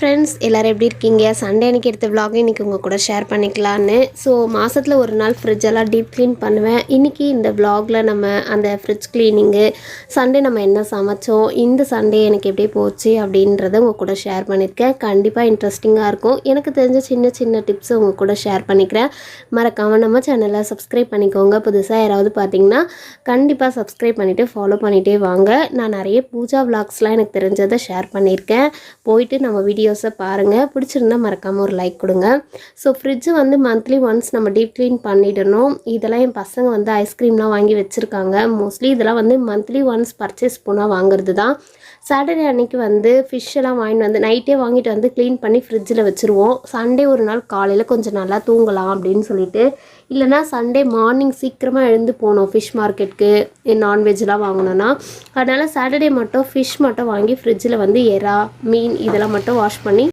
Friends எல்லோரும் எப்படி இருக்கீங்க? சண்டே அன்றைக்கி எடுத்த vlog இன்றைக்கி உங்கள் கூட ஷேர் பண்ணிக்கலான்னு ஸோ மாதத்தில் ஒரு நாள் ஃப்ரிட்ஜ் எல்லாம் டீப் க்ளீன் பண்ணுவேன். இன்றைக்கி இந்த vlogல நம்ம அந்த ஃப்ரிட்ஜ் க்ளீனிங்கு சண்டே நம்ம என்ன சமைச்சோம் இந்த சண்டே எனக்கு எப்படி போச்சு அப்படின்றத உங்கள் கூட ஷேர் பண்ணியிருக்கேன் கண்டிப்பாக இன்ட்ரெஸ்டிங்காக இருக்கும். எனக்கு தெரிஞ்ச சின்ன சின்ன டிப்ஸை உங்கள் கூட ஷேர் பண்ணிக்கிறேன். மறக்காமல் நம்ம சேனலை சப்ஸ்கிரைப் பண்ணிக்கோங்க. புதுசாக யாராவது பார்த்தீங்கன்னா கண்டிப்பாக சப்ஸ்கிரைப் பண்ணிவிட்டு ஃபாலோ பண்ணிகிட்டே வாங்க. நான் நிறைய பூஜா vlogsலாம் எனக்கு தெரிஞ்சதை ஷேர் பண்ணியிருக்கேன் போயிட்டு நம்ம வீடியோ வீடியோஸை பாருங்கள் பிடிச்சிருந்தா மறக்காமல் ஒரு லைக் கொடுங்க. ஸோ ஃப்ரிட்ஜு வந்து மந்த்லி ஒன்ஸ் நம்ம டீப் க்ளீன் பண்ணிடணும். இதெல்லாம் என் பசங்க வந்து ஐஸ்கிரீம்லாம் வாங்கி வச்சுருக்காங்க. மோஸ்ட்லி இதெல்லாம் வந்து மந்த்லி ஒன்ஸ் பர்ச்சேஸ் போனால் வாங்குறது தான். சாட்டர்டே அன்னைக்கு வந்து ஃபிஷ் எல்லாம் வாங்கிட்டு வந்து நைட்டே வாங்கிட்டு வந்து க்ளீன் பண்ணி ஃப்ரிட்ஜில் வச்சுருவோம். சண்டே ஒரு நாள் காலையில் கொஞ்சம் நல்லா தூங்கலாம் அப்படின்னு சொல்லிட்டு இல்லைனா சண்டே மார்னிங் சீக்கிரமாக எழுந்து போனோம் ஃபிஷ் மார்க்கெட்டுக்கு நான்வெஜ்லாம் வாங்கணும்னா. அதனால் சாட்டர்டே மட்டும் ஃபிஷ் மட்டும் வாங்கி ஃப்ரிட்ஜில் வந்து எறா மீன் இதெல்லாம் மட்டும் வாஷ் பண்ணி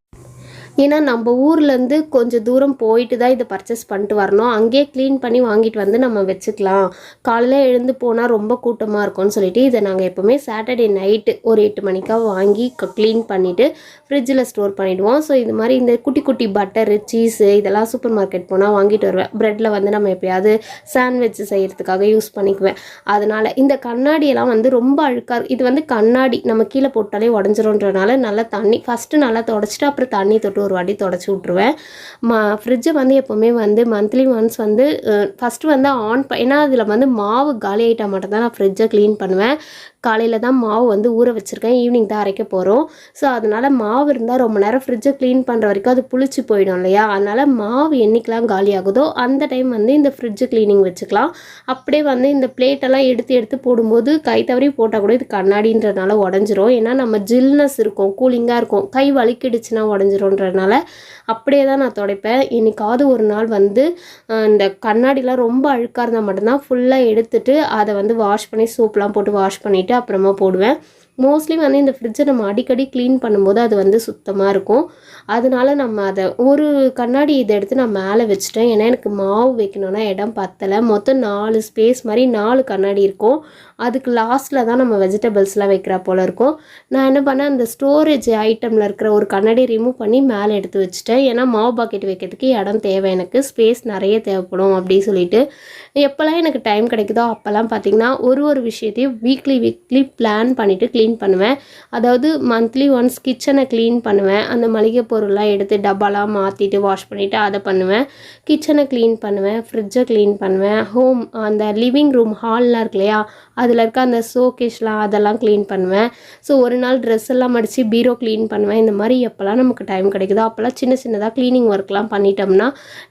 ஏன்னா நம்ம ஊர்லேருந்து கொஞ்சம் தூரம் போயிட்டு தான் இதை பர்ச்சேஸ் பண்ணிட்டு வரணும். அங்கேயே க்ளீன் பண்ணி வாங்கிட்டு வந்து நம்ம வச்சுக்கலாம். காலையில் எழுந்து போனால் ரொம்ப கூட்டமாக இருக்கும்னு சொல்லிட்டு இதை நாங்கள் எப்போவுமே சாட்டர்டே நைட்டு ஒரு எட்டு மணிக்காக வாங்கி க்ளீன் பண்ணிவிட்டு ஃப்ரிட்ஜில் ஸ்டோர் பண்ணிவிடுவோம் ஸோ இது மாதிரி இந்த குட்டி குட்டி பட்டரு சீஸு இதெல்லாம் சூப்பர் மார்க்கெட் போனால் வாங்கிட்டு வருவேன். ப்ரெட்டில் வந்து நம்ம எப்பயாவது சாண்ட்விச் செய்கிறதுக்காக யூஸ் பண்ணிக்குவேன். அதனால் இந்த கண்ணாடியெல்லாம் வந்து ரொம்ப அழுக்காக இது வந்து கண்ணாடி நம்ம கீழே போட்டாலே உடஞ்சிரும்ன்றனால நல்லா தண்ணி ஃபஸ்ட்டு நல்லா தொடச்சிட்டு அப்புறம் தண்ணி தொட்டு ஒரு வாட்டி தொடச்சி விட்ருவேன் மா ஃப்ரிட்ஜை வந்து எப்போவுமே வந்து மந்த்லி ஒன்ஸ் வந்து ஃபஸ்ட்டு வந்து ஆன் ஏன்னா அதில் வந்து மாவு காலி ஆகிட்டா மட்டும் தான் நான் ஃப்ரிட்ஜை க்ளீன் பண்ணுவேன். காலையில் தான் மாவு வந்து ஊற வச்சுருக்கேன். ஈவினிங் தான் அரைக்க போகிறோம் ஸோ அதனால் மாவு இருந்தால் ரொம்ப நேரம் ஃப்ரிட்ஜை க்ளீன் பண்ணுற வரைக்கும் அது புளிச்சு போயிடும் இல்லையா? அதனால் மாவு என்றைக்கெலாம் காலி ஆகுதோ அந்த டைம் வந்து இந்த ஃப்ரிட்ஜு க்ளீனிங் வச்சுக்கலாம். அப்படியே வந்து இந்த பிளேட்டெல்லாம் எடுத்து எடுத்து போடும்போது கை தவறி போட்டால் கூட இது கண்ணாடின்றதுனால உடஞ்சிரும். ஏன்னா நம்ம ஜில்னஸ் இருக்கும் கூலிங்காக இருக்கும். கை வலிக்கிடுச்சுன்னா உடஞ்சிரும்ன்றதுனால அப்படியே தான் நான் துடைப்பேன். என்றைக்காவது ஒரு நாள் வந்து இந்த கண்ணாடிலாம் ரொம்ப அழுக்காக இருந்தால் மட்டும்தான் ஃபுல்லாக எடுத்துட்டு அதை வந்து வாஷ் பண்ணி சோப்லாம் போட்டு வாஷ் பண்ணிவிட்டு அப்புறமா போடுவேன். மோஸ்ட்லி வந்து இந்த ஃப்ரிட்ஜை நம்ம அடிக்கடி க்ளீன் பண்ணும்போது அது வந்து சுத்தமாக இருக்கும். அதனால நம்ம அதை ஒரு கண்ணாடி இதை எடுத்து நான் மேலே வச்சுட்டேன். ஏன்னா எனக்கு மாவு வைக்கணும்னா இடம் பத்தலை. மொத்தம் நாலு ஸ்பேஸ் மாதிரி நாலு கண்ணாடி இருக்கும். அதுக்கு லாஸ்ட்டில் தான் நம்ம வெஜிடபிள்ஸ்லாம் வைக்கிறா போல் இருக்கும். நான் என்ன பண்ணேன் அந்த ஸ்டோரேஜ் ஐட்டமில் இருக்கிற ஒரு கண்ணாடி ரிமூவ் பண்ணி மேலே எடுத்து வச்சுட்டேன். ஏன்னா மாவு பாக்கெட் வைக்கிறதுக்கு இடம் தேவை எனக்கு. ஸ்பேஸ் நிறைய தேவைப்படும் அப்படின்னு சொல்லிட்டு. எப்போல்லாம் எனக்கு டைம் கிடைக்குதோ அப்போல்லாம் பார்த்திங்கன்னா ஒரு ஒரு விஷயத்தையும் வீக்லி வீக்லி பிளான் பண்ணிவிட்டு க்ளீன் க்ளீன் பண்ணுவேன். அதாவது மந்த்லி ஒன்ஸ் கிச்சனை க்ளீன் பண்ணுவேன். அந்த மளிகை பொருள்லாம் எடுத்து டப்பாலாம் மாற்றிட்டு வாஷ் பண்ணிவிட்டு அதை பண்ணுவேன். கிச்சனை க்ளீன் பண்ணுவேன். ஃப்ரிட்ஜை க்ளீன் பண்ணுவேன். ஹோம் அந்த லிவிங் ரூம் ஹால்லாம் இருக்கு இல்லையா? அதில் இருக்க அந்த ஷோகேஷ்லாம் அதெல்லாம் க்ளீன் பண்ணுவேன். ஸோ ஒரு நாள் ட்ரெஸ் எல்லாம் மடித்து பீரோ க்ளீன் பண்ணுவேன். இந்த மாதிரி எப்போல்லாம் நமக்கு டைம் கிடைக்குதோ அப்போல்லாம் சின்ன சின்னதாக க்ளீனிங் ஒர்க்லாம் பண்ணிட்டோம்னா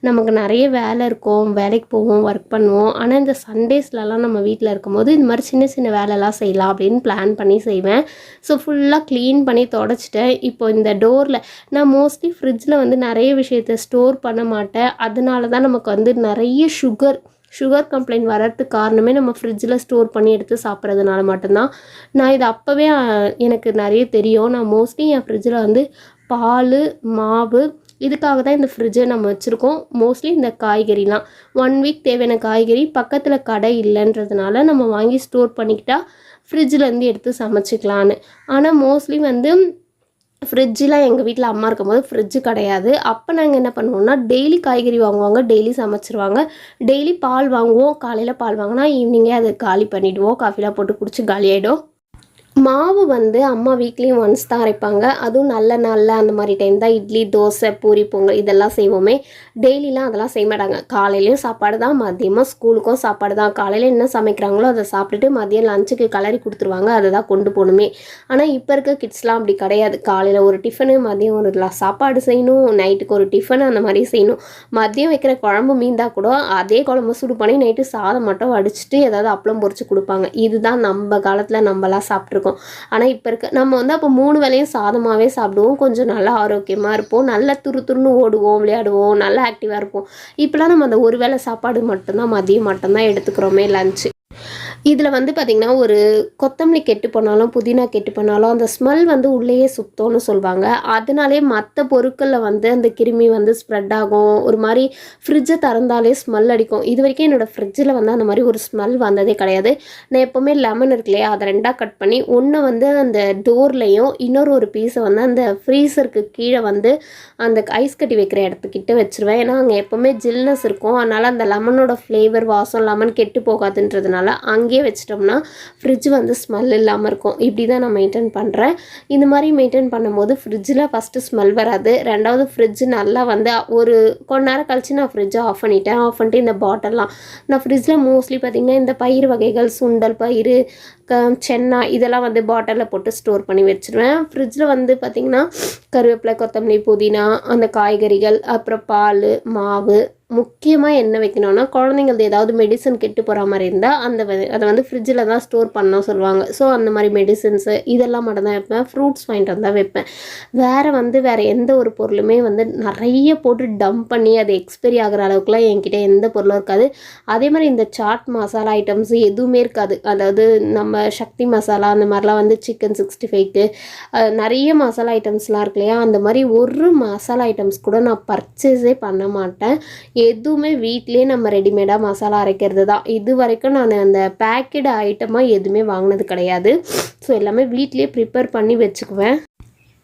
நமக்கு நிறைய வேலை இருக்கும். வேலைக்கு போவோம் ஒர்க் பண்ணுவோம். ஆனால் இந்த சண்டேஸ்லலாம் நம்ம வீட்டில் இருக்கும்போது இந்த மாதிரி சின்ன சின்ன வேலைலாம் செய்யலாம் அப்படின்னு பிளான் பண்ணி செய்வேன். ஸோ ஃபுல்லாக க்ளீன் பண்ணி தொடச்சிட்டேன். இப்போ இந்த டோரில் நான் மோஸ்ட்லி ஃப்ரிட்ஜில் வந்து நிறைய விஷயத்த ஸ்டோர் பண்ண மாட்டேன். அதனால தான் நமக்கு வந்து நிறைய சுகர் சுகர் கம்ப்ளைண்ட் வர்றதுக்கு காரணமே நம்ம ஃப்ரிட்ஜில் ஸ்டோர் பண்ணி எடுத்து சாப்பிட்றதுனால மட்டும்தான். நான் இது அப்போவே எனக்கு நிறைய தெரியும். நான் மோஸ்ட்லி என் ஃப்ரிட்ஜில் வந்து பால் மாவு இதுக்காக தான் இந்த ஃப்ரிட்ஜை நம்ம வச்சுருக்கோம். மோஸ்ட்லி இந்த காய்கறிலாம். ஒன் வீக் தேவையான காய்கறி பக்கத்தில் கடை இல்லைன்றதுனால நம்ம வாங்கி ஸ்டோர் பண்ணிக்கிட்டால் ஃப்ரிட்ஜிலேருந்து எடுத்து சமைச்சிக்கலான்னு ஆனால் மோஸ்ட்லி வந்து ஃப்ரிட்ஜெலாம் எங்கள் வீட்டில் அம்மா இருக்கும்போது ஃப்ரிட்ஜு கிடையாது. அப்போ நாங்கள் என்ன பண்ணுவோம்னா டெய்லி காய்கறி வாங்குவாங்க டெய்லி சமைச்சிருவாங்க. டெய்லி பால் வாங்குவோம் காலையில் பால் வாங்கினா ஈவினிங்கே அதை காலி பண்ணிவிடுவோம் காஃபிலாம் போட்டு குடிச்சு காலியாகிடும் மாவு வந்து அம்மா வீக்லி ஒன்ஸ் தான் அரைப்பாங்க. அதுவும் நல்ல நாளில் அந்த மாதிரி டைம் தான். இட்லி தோசை பூரி பொங்கல் இதெல்லாம் செய்வோமே. டெய்லிலாம் அதெல்லாம் செய்ய மாட்டாங்க. காலையிலையும் சாப்பாடு தான் மதியமாக ஸ்கூலுக்கும் சாப்பாடு தான். காலையில் என்ன சமைக்கிறாங்களோ அதை சாப்பிட்டுட்டு மதியம் லஞ்சுக்கு கலரி கொடுத்துருவாங்க. அதை தான் கொண்டு போகணுமே. ஆனால் இப்போ இருக்க கிட்ஸ்லாம் அப்படி கிடையாது. காலையில் ஒரு டிஃபனு மதியம் ஒரு சாப்பாடு செய்யணும். நைட்டுக்கு ஒரு டிஃபன் அந்த மாதிரி செய்யணும். மதியம் வைக்கிற குழம்பு மீந்தா கூட. அதே குழம்பு சுடு பண்ணி நைட்டு சாதம் மட்டும் அடிச்சுட்டு ஏதாவது அப்பளம் பொறிச்சு கொடுப்பாங்க. இதுதான் நம்ம காலத்தில் நம்மளாம் சாப்பிட்ருக்கோம் ஆனால் இப்போ இருக்க நம்ம வந்து அப்போ மூணு வேளையும் சாதமாகவே சாப்பிடுவோம். கொஞ்சம் நல்லா ஆரோக்கியமாக இருப்போம். நல்லா துரு துருன்னு ஓடுவோம் விளையாடுவோம். நல்லா ஆக்டிவாக இருப்போம். இப்போலாம் நம்ம அந்த ஒரு வேளை சாப்பாடு மட்டும்தான் மதியம் மட்டும்தான் எடுத்துக்கிறோமே லஞ்சு இதில் வந்து பார்த்திங்கன்னா ஒரு கொத்தமல்லி கெட்டு போனாலும் புதினா கெட்டு போனாலும் அந்த ஸ்மெல் வந்து உள்ளேயே சுத்தம்னு சொல்லுவாங்க அதனாலே மற்ற பொருட்களில் வந்து அந்த கிருமி வந்து ஸ்ப்ரெட் ஆகும். ஒரு மாதிரி ஃப்ரிட்ஜை திறந்தாலே ஸ்மெல் அடிக்கும். இது வரைக்கும் என்னோடய ஃப்ரிட்ஜில் வந்து அந்த மாதிரி ஒரு ஸ்மெல் வந்ததே கிடையாது. நான் எப்போவுமே லெமன் இருக்கு இல்லையா அதை ரெண்டாக கட் பண்ணி ஒன்று வந்து அந்த டோர்லேயும் இன்னொரு ஒரு பீஸை வந்து அந்த ஃப்ரீசருக்கு கீழே வந்து அந்த ஐஸ் கட்டி வைக்கிற இடத்துக்கிட்ட வச்சுருவேன். ஏன்னா அங்கே எப்போவுமே ஜில்னஸ் இருக்கும். அதனால் அந்த லெமனோட ஃப்ளேவர் வாசம் லெமன் கெட்டு போகாதுன்றதுனால அங்கேயே வச்சிட்டோம்னா ஃப்ரிட்ஜ் வந்து ஸ்மெல் இல்லாமல் இருக்கும். இப்படி தான் நான் மெயின்டைன் பண்ணுறேன் இந்த மாதிரி மெயின்டைன் பண்ணும்போது ஃப்ரிட்ஜில் ஃபஸ்ட்டு ஸ்மெல் வராது. ரெண்டாவது ஃப்ரிட்ஜ் நல்லா வந்து ஒரு கொஞ்ச நேரம் கழிச்சு நான் ஃப்ரிட்ஜை ஆஃப் பண்ணிட்டேன். ஆஃப் பண்ணிட்டு இந்த பாட்டில்லாம் நான் ஃப்ரிட்ஜில் மோஸ்ட்லி பார்த்திங்கன்னா இந்த பயிர் வகைகள் சுண்டல் பயிர் க சென்னா இதெல்லாம் வந்து பாட்டிலில் போட்டு ஸ்டோர் பண்ணி வச்சுருவேன். ஃப்ரிட்ஜில் வந்து பார்த்திங்கன்னா கருவேப்பிலை கொத்தமல்லி புதினா அந்த காய்கறிகள் அப்புறம் பால் மாவு முக்கியமாக என்ன வைக்கணும்னா குழந்தைங்களது ஏதாவது மெடிசன் கெட்டு போகிற மாதிரி இருந்தால் அந்த அதை வந்து ஃப்ரிட்ஜில் தான் ஸ்டோர் பண்ண சொல்லுவாங்க. ஸோ அந்த மாதிரி மெடிசன்ஸு இதெல்லாம் மட்டும் தான் வைப்பேன். ஃப்ரூட்ஸ் வாங்கிட்டு வந்தால் வைப்பேன். வேறு வந்து வேறு எந்த ஒரு பொருளுமே வந்து நிறைய போட்டு டம்ப் பண்ணி அது எக்ஸ்பைரி ஆகிற அளவுக்குலாம் என்கிட்ட எந்த பொருளும் இருக்காது. அதே மாதிரி இந்த சாட் மசாலா ஐட்டம்ஸ் எதுவுமே இருக்காது. அதாவது நம்ம சக்தி மசாலா அந்த மாதிரிலாம் வந்து சிக்கன் சிக்ஸ்டி ஃபைவ்க்கு நிறைய மசாலா ஐட்டம்ஸ்லாம் இருக்கு இல்லையா? அந்த மாதிரி ஒரு மசாலா ஐட்டம்ஸ் கூட நான் பர்ச்சேஸே பண்ண மாட்டேன். எதுவுமே வீட்டிலே நம்ம ரெடிமேடாக மசாலா அரைக்கிறது தான் இது வரைக்கும் நான் அந்த பேக்கெட் ஐட்டமாக எதுவுமே வாங்கினது கிடையாது. ஸோ எல்லாமே வீட்டிலேயே ப்ரிப்பேர் பண்ணி வச்சுக்குவேன்.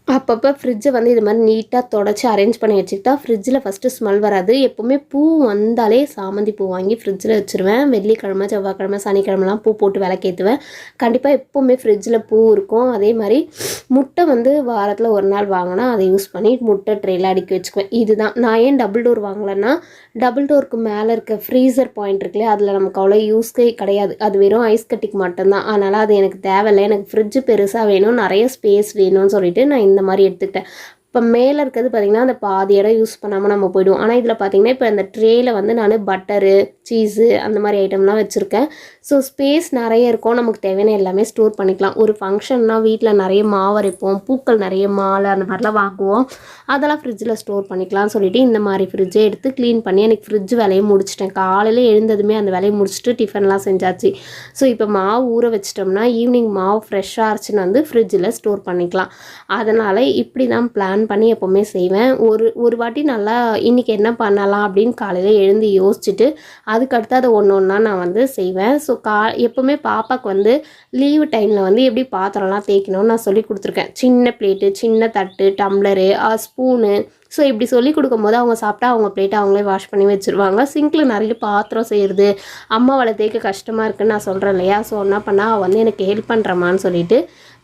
அப்பப்போ ஃப்ரிட்ஜை வந்து இது மாதிரி நீட்டாக தொடச்சி அரேஞ்ச் பண்ணி வச்சுக்கிட்டா ஃப்ரிட்ஜில் ஃபஸ்ட்டு ஸ்மெல் வராது. எப்போவுமே பூ வந்தாலே சாமந்தி பூ வாங்கி ஃப்ரிட்ஜில் வச்சுருவேன். வெள்ளிக்கிழமை செவ்வாய்க்கிழமை சனிக்கிழமெலாம் பூ போட்டு விளக்கேற்றுவேன் கண்டிப்பாக எப்போவுமே ஃப்ரிட்ஜில் பூ இருக்கும். அதே மாதிரி முட்டை வந்து வாரத்தில் ஒரு நாள் வாங்கினா அதை யூஸ் பண்ணி முட்டை ட்ரெயில் அடுக்கி வச்சுக்குவேன். இதுதான். நான் ஏன் டபுள் டோர் வாங்கலைன்னா டபுள் டோருக்கு மேலே இருக்க ஃப்ரீசர் பாயிண்ட் இருக்குல்ல அதில் நமக்கு அவ்வளோ யூஸ்கே கிடையாது. அது வெறும் ஐஸ் கட்டிக்கு மட்டும்தான். அதனால் அது எனக்கு தேவையில்லை. எனக்கு ஃப்ரிட்ஜு பெருசாக வேணும் நிறைய ஸ்பேஸ் வேணும்னு சொல்லிட்டு நான் இந்த மாதிரி எடுத்துக்கிட்டேன். இப்போ மேலே இருக்கிறது பார்த்திங்கன்னா அந்த பாதி இடம் யூஸ் பண்ணாமல் நம்ம போய்டுவோம். ஆனால் இதில் பார்த்திங்கன்னா இப்போ இந்த ட்ரேயில் வந்து நான் பட்டரு சீஸு அந்த மாதிரி ஐட்டம்லாம் வச்சுருக்கேன். ஸோ ஸ்பேஸ் நிறைய இருக்கும். நமக்கு தேவையான எல்லாமே ஸ்டோர் பண்ணிக்கலாம். ஒரு ஃபங்க்ஷன்னா வீட்டில் நிறைய மாவு அரைப்போம். பூக்கள் நிறைய மாலை அந்த மாதிரிலாம் வாங்குவோம். அதெல்லாம் ஃப்ரிட்ஜில் ஸ்டோர் பண்ணிக்கலாம்னு சொல்லிவிட்டு இந்த மாதிரி ஃப்ரிட்ஜை எடுத்து க்ளீன் பண்ணி எனக்கு ஃப்ரிட்ஜ் வேலையை முடிச்சிட்டேன். காலையில் எழுந்ததுமே அந்த வேலையை முடிச்சுட்டு டிஃபன்லாம் செஞ்சாச்சு. ஸோ இப்போ மாவு ஊற வச்சிட்டோம்னா ஈவினிங் மாவு ஃப்ரெஷ்ஷாக இருச்சுன்னு வந்து ஃப்ரிட்ஜில் ஸ்டோர் பண்ணிக்கலாம். அதனால் இப்படி தான் பிளான் பண்ணி எப்போவுமே செய்வேன். ஒரு ஒரு வாட்டி நல்லா இன்றைக்கி என்ன பண்ணலாம் அப்படின்னு காலையில் எழுந்து யோசிச்சுட்டு அதுக்கடுத்து அதை ஒன்று ஒன்றா நான் வந்து செய்வேன். ஸோ கா எப்போவுமே பாப்பாக்கு வந்து லீவு டைமில் வந்து எப்படி பாத்திரம்லாம் தேய்க்கணும்னு நான் சொல்லி கொடுத்துருக்கேன். சின்ன பிளேட்டு சின்ன தட்டு டம்ளரு ஸ்பூனு ஸோ இப்படி சொல்லி கொடுக்கும்போது அவங்க சாப்பிட்டா அவங்க பிளேட்டை அவங்களே வாஷ் பண்ணி வச்சுருவாங்க. சிங்கில் நிறைய பாத்திரம் செய்கிறது அம்மாவால் தேய்க்க கஷ்டமாக இருக்குன்னு நான் சொல்கிறேன் இல்லையா? ஸோ என்ன பண்ணால் அவள் வந்து எனக்கு ஹெல்ப் பண்ணுறமான்னு சொல்லிட்டு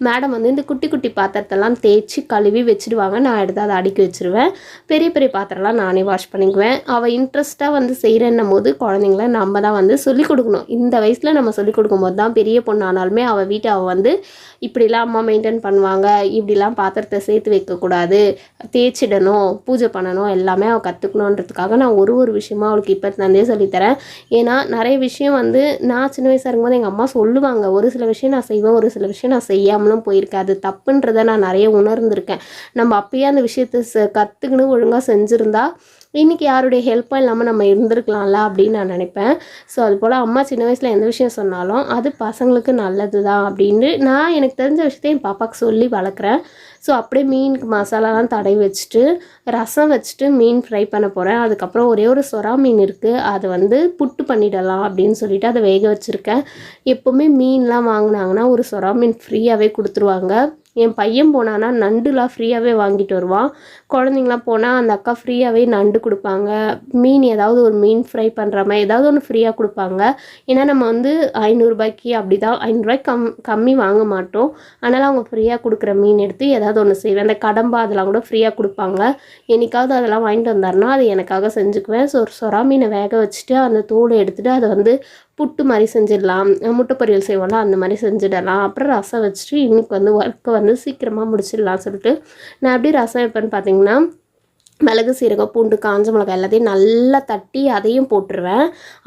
மேடம் வந்து இந்த குட்டி குட்டி பாத்திரத்தெல்லாம் தேய்ச்சி கழுவி வச்சுடுவாங்க நான் எடுத்து அதை அடுக்கி வச்சுருவேன். பெரிய பெரிய பாத்திரம்லாம் நானே வாஷ் பண்ணிக்குவேன். அவள் இன்ட்ரெஸ்ட்டாக வந்து செய்கிறன்னும் போது குழந்தைங்கள நம்ம தான் வந்து சொல்லிக் கொடுக்கணும். இந்த வயசில் நம்ம சொல்லிக் கொடுக்கும்போது தான் பெரிய பொண்ணு ஆனாலுமே அவள் வீட்டை அவள் வந்து இப்படிலாம் அம்மா மெயின்டைன் பண்ணுவாங்க. இப்படிலாம் பாத்திரத்தை சேர்த்து வைக்கக்கூடாது. தேய்ச்சிடணும் பூஜை பண்ணணும் எல்லாமே அவள் கற்றுக்கணுன்றதுக்காக நான் ஒரு ஒரு விஷயமா அவளுக்கு இப்போத்துலேருந்தே சொல்லித்தரேன். ஏன்னா நிறைய விஷயம் வந்து நான் சின்ன வயசாக இருக்கும்போது எங்கள் அம்மா சொல்லுவாங்க. ஒரு சில விஷயம் நான் செய்வேன் ஒரு சில விஷயம் நான் செய்யாமல் செய்யாமலும் போயிருக்கேன். அது தப்புன்றதை நான் நிறைய உணர்ந்திருக்கேன். நம்ம அப்பயே அந்த விஷயத்தை கற்றுக்கணும் ஒழுங்காக செஞ்சுருந்தா இன்றைக்கி யாருடைய ஹெல்ப்பும் இல்லாமல் நம்ம இருந்திருக்கலாம்ல அப்படின்னு நான் நினைப்பேன். ஸோ அது போல் அம்மா சின்ன வயசில் எந்த விஷயம் சொன்னாலும் அது பசங்களுக்கு நல்லது தான் அப்படின்னு நான் எனக்கு தெரிஞ்ச விஷயத்தை என் பாப்பாவுக்கு சொல்லி வளர்க்குறேன். ஸோ அப்படியே மீனுக்கு மசாலாலாம் தடவி வச்சுட்டு ரசம் வச்சுட்டு மீன் ஃப்ரை பண்ண போகிறேன் அதுக்கப்புறம் ஒரே ஒரு சொரா மீன் இருக்குது அதை வந்து புட்டு பண்ணிடலாம் அப்படின்னு சொல்லிட்டு அதை வேக வச்சுருக்கேன். எப்போவுமே மீன்லாம் வாங்கினாங்கன்னா ஒரு சொரா மீன் ஃப்ரீயாகவே கொடுத்துருவாங்க. என் பையன் போனான்னா நண்டுலாம் ஃப்ரீயாகவே வாங்கிட்டு வருவான். குழந்தைங்களாம் போனால் அந்த அக்கா ஃப்ரீயாகவே நண்டு கொடுப்பாங்க. மீன் ஏதாவது ஒரு மீன் ஃப்ரை பண்ணுற மாதிரி ஏதாவது ஒன்று ஃப்ரீயாக கொடுப்பாங்க. ஏன்னா நம்ம வந்து ஐநூறுரூபாய்க்கு அப்படி தான் ஐநூறுரூவாய்க்கு கம் கம்மி வாங்க மாட்டோம். அதனால் அவங்க ஃப்ரீயாக கொடுக்குற மீன் எடுத்து ஏதாவது ஒன்று செய்வேன். அந்த கடம்பா அதெல்லாம் கூட ஃப்ரீயாக கொடுப்பாங்க. என்னைக்காவது அதெல்லாம் வாங்கிட்டு வந்தாருன்னா அது எனக்காக செஞ்சுக்குவேன். ஸோ ஒரு சொரா மீனை வேக வச்சுட்டு அந்த தோலை எடுத்துகிட்டு அதை வந்து புட்டு மாதிரி செஞ்சிடலாம். முட்டை பொரியல் செய்வோம்ல அந்த மாதிரி செஞ்சிடலாம். அப்புறம் ரசம் வச்சுட்டு இன்னைக்கு வந்து ஒர்க்கை வந்து சீக்கிரமாக முடிச்சிடலாம் சொல்லிட்டு நான் எப்படி ரசம் வைப்பேன்னு பார்த்தீங்கன்னா એમનું નામ மிளகு சீரகம் பூண்டு காஞ்ச மிளகாய் எல்லாத்தையும் நல்லா தட்டி அதையும் போட்டுருவேன்.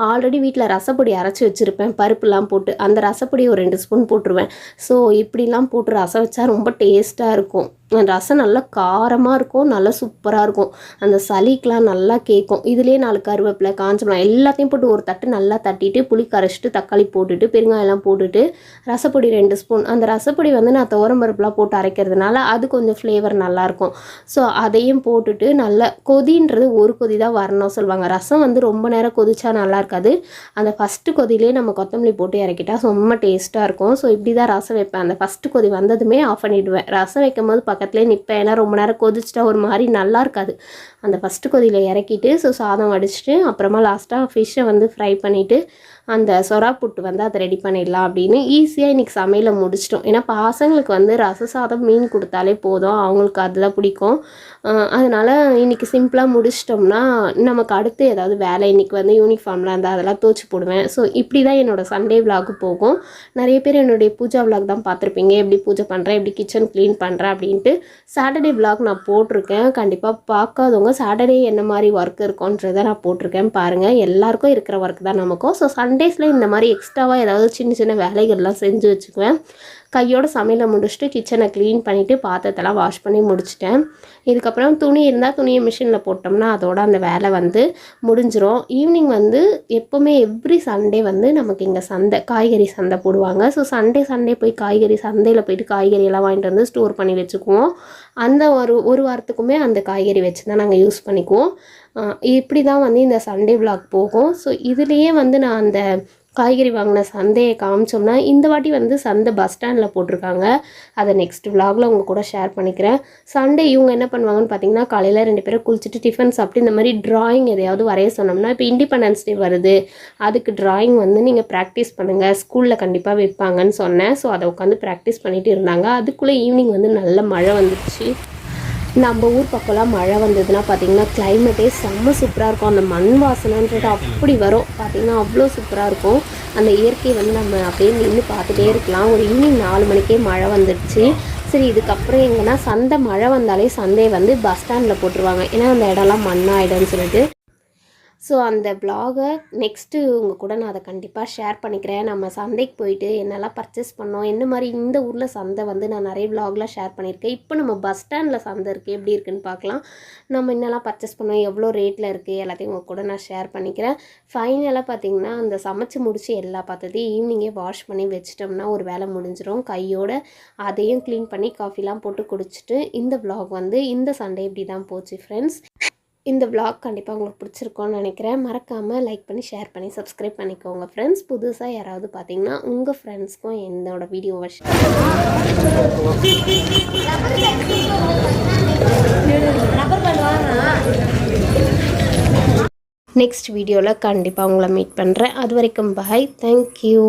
ஆல்ரெடி வீட்டில் ரசப்பொடி அரைச்சி வச்சுருப்பேன். பருப்புலாம் போட்டு அந்த ரசப்பொடி ஒரு ரெண்டு ஸ்பூன் போட்டுருவேன். ஸோ இப்படிலாம் போட்டு ரசம் வச்சா ரொம்ப டேஸ்ட்டாக இருக்கும். ரசம் நல்லா காரமாக இருக்கும் நல்லா சூப்பராக இருக்கும். அந்த சளிக்கெலாம் நல்லா கேட்கும். இதுலேயே நாலு கருவேப்பிலை காஞ்சப்பழம் எல்லாத்தையும் போட்டு ஒரு தட்டு நல்லா தட்டிட்டு புளி கரைச்சிட்டு தக்காளி போட்டுட்டு பெருங்காயெல்லாம் போட்டுட்டு ரசப்பொடி ரெண்டு ஸ்பூன். அந்த ரசப்பொடி வந்து நான் துவரம்பருப்புலாம் போட்டு அரைக்கிறதுனால அது கொஞ்சம் ஃப்ளேவர் நல்லாயிருக்கும் ஸோ அதையும் போட்டுட்டு நல்லா கொதின்றது ஒரு கொதி தான் வரணும் சொல்லுவாங்க. ரசம் வந்து ரொம்ப நேரம் கொதிச்சா நல்லா இருக்காது. அந்த ஃபஸ்ட்டு கொதிலே நம்ம கொத்தமல்லி போட்டு இறக்கிட்டா ரொம்ப டேஸ்ட்டாக இருக்கும். ஸோ இப்படி தான் ரசம் வைப்பேன். அந்த ஃபஸ்ட்டு கொதி வந்ததுமே ஆஃப் பண்ணிவிடுவேன் ரசம் வைக்கும் போது பக்கத்துலேயே நிற்பேன் ஏன்னா ரொம்ப நேரம் கொதிச்சிட்டா ஒரு மாதிரி நல்லா இருக்காது. அந்த ஃபஸ்ட்டு கொதியில் இறக்கிட்டு ஸோ சாதம் வடிச்சிட்டு அப்புறமா லாஸ்ட்டாக ஃபிஷ்ஷை வந்து ஃப்ரை பண்ணிவிட்டு அந்த சொரா புட்டு வந்து அதை ரெடி பண்ணிடலாம் அப்படின்னு ஈஸியாக இன்றைக்கி சமையலை முடிச்சிட்டோம். ஏன்னா பசங்களுக்கு வந்து ரச சாதம் மீன் கொடுத்தாலே போதும். அவங்களுக்கு அதில் பிடிக்கும். அதனால் இன்றைக்கி சிம்பிளாக முடிச்சிட்டோம்னா நமக்கு அடுத்து ஏதாவது வேலை இன்றைக்கி வந்து யூனிஃபார்ம்லாம் இருந்தால் அதெல்லாம் தோச்சு போடுவேன். ஸோ இப்படி தான் என்னோடய சண்டே விலாகு போகும். நிறைய பேர் என்னுடைய பூஜா விலாக் தான் பார்த்துருப்பீங்க. எப்படி பூஜை பண்ணுறேன் எப்படி கிச்சன் க்ளீன் பண்ணுறேன் அப்படின்ட்டு சாட்டர்டே விலாக் நான் போட்டிருக்கேன். கண்டிப்பாக பார்க்காதவங்க சாட்டர்டே என்ன மாதிரி ஒர்க் இருக்குன்றதை நான் போட்டிருக்கேன் பாருங்கள் எல்லாருக்கும் இருக்கிற ஒர்க் தான் நமக்கும். ஸோ சண்டேஸில் இந்த மாதிரி எக்ஸ்ட்ராவாக ஏதாவது சின்ன சின்ன வேலைகள்லாம் செஞ்சு வச்சுக்குவேன். கையோட சமையலை முடிச்சுட்டு கிச்சனை க்ளீன் பண்ணிவிட்டு பாத்திரத்தெல்லாம் வாஷ் பண்ணி முடிச்சிட்டேன். இதுக்கப்புறம் துணி இருந்தால் துணியை மிஷினில் போட்டோம்னா அதோட அந்த வேலை வந்து முடிஞ்சிரும். ஈவினிங் வந்து எப்போவுமே எவ்ரி சண்டே வந்து நமக்கு இங்கே சந்தை காய்கறி சந்தை போடுவாங்க. ஸோ சண்டே சண்டே போய் காய்கறி சந்தையில் போயிட்டு காய்கறி எல்லாம் வாங்கிட்டு வந்து ஸ்டோர் பண்ணி வச்சுக்குவோம். அந்த ஒரு ஒரு வாரத்துக்குமே அந்த காய்கறி வச்சு தான் நாங்கள் யூஸ் பண்ணிக்குவோம். இப்படி தான் வந்து இந்த சண்டே விளாக் போகும். ஸோ இதுலேயே வந்து நான் அந்த காய்கறி வாங்கின சந்தையை காமிச்சோம்னா இந்த வாட்டி வந்து சந்தை பஸ் ஸ்டாண்டில் போட்டிருக்காங்க. அதை நெக்ஸ்ட் விலாகில் உங்கள் கூட ஷேர் பண்ணிக்கிறேன். சண்டே இவங்க என்ன பண்ணுவாங்கன்னு பார்த்தீங்கன்னா காலையில் ரெண்டு பேரும் குளிச்சுட்டு டிஃபன் சாப்பிட்டு இந்த மாதிரி ட்ராயிங் எதையாவது வரைய சொன்னோம்னா இப்போ இண்டிபெண்டன்ஸ் டே வருது. அதுக்கு ட்ராயிங் வந்து நீங்கள் ப்ராக்டிஸ் பண்ணுங்கள் ஸ்கூலில் கண்டிப்பாக வைப்பாங்கன்னு சொன்னேன். ஸோ அதை உட்காந்து ப்ராக்டிஸ் பண்ணிகிட்டு இருந்தாங்க. அதுக்குள்ளே ஈவினிங் வந்து நல்ல மழை வந்துடுச்சு நம்ம ஊர் பக்கம்லாம் மழை வந்ததுன்னா பார்த்திங்கன்னா கிளைமேட்டே செம்ம சூப்பராக இருக்கும். அந்த மண் வாசனைன்றது அப்படி வரும். பார்த்திங்கன்னா அவ்வளோ சூப்பராக இருக்கும். அந்த இயற்கை வந்து நம்ம அப்படியே நின்று பார்த்துட்டே இருக்கலாம். ஒரு ஈவினிங் நாலு மணிக்கே மழை வந்துடுச்சு. சரி இதுக்கப்புறம் எங்கன்னா சந்தை மழை வந்தாலே சந்தையை வந்து பஸ் ஸ்டாண்டில் போட்டுருவாங்க. ஏன்னா அந்த இடம்லாம் மண்ணாயிடும்னு சொல்லிட்டு. ஸோ அந்த பிளாகை நெக்ஸ்ட்டு உங்கள் கூட நான் அதை கண்டிப்பாக ஷேர் பண்ணிக்கிறேன். நம்ம சந்தைக்கு போயிட்டு என்னெல்லாம் பர்ச்சேஸ் பண்ணோம் என்ன மாதிரி இந்த ஊரில் சந்தை வந்து நான் நிறைய விலாகில் ஷேர் பண்ணியிருக்கேன். இப்போ நம்ம பஸ் ஸ்டாண்டில் சந்தை இருக்குது எப்படி இருக்குன்னு பார்க்கலாம். நம்ம என்னெல்லாம் பர்ச்சேஸ் பண்ணோம் எவ்வளோ ரேட்டில் இருக்குது எல்லாத்தையும் உங்கள் கூட நான் ஷேர் பண்ணிக்கிறேன். ஃபைனலாக பார்த்தீங்கன்னா அந்த சமைச்சு முடித்து எல்லா பார்த்ததையும் ஈவினிங்கே வாஷ் பண்ணி வச்சிட்டோம்னா ஒரு வேலை முடிஞ்சிடும் கையோடு அதையும் க்ளீன் பண்ணி காஃபிலாம் போட்டு குடிச்சிட்டு இந்த ப்ளாக் வந்து இந்த சண்டே இப்படி தான் போச்சு ஃப்ரெண்ட்ஸ் இந்த vlog கண்டிப்பாக உங்களுக்கு பிடிச்சிருக்கோன்னு நினைக்கிறேன். மறக்காமல் லைக் பண்ணி ஷேர் பண்ணி சப்ஸ்கிரைப் பண்ணிக்கோங்க. ஃப்ரெண்ட்ஸ் புதுசாக யாராவது பார்த்தீங்கன்னா உங்கள் ஃப்ரெண்ட்ஸ்க்கும் என்னோட வீடியோவை நெக்ஸ்ட் வீடியோவில் கண்டிப்பாக உங்களை மீட் பண்ணுறேன் அது வரைக்கும் பாய் தேங்க்யூ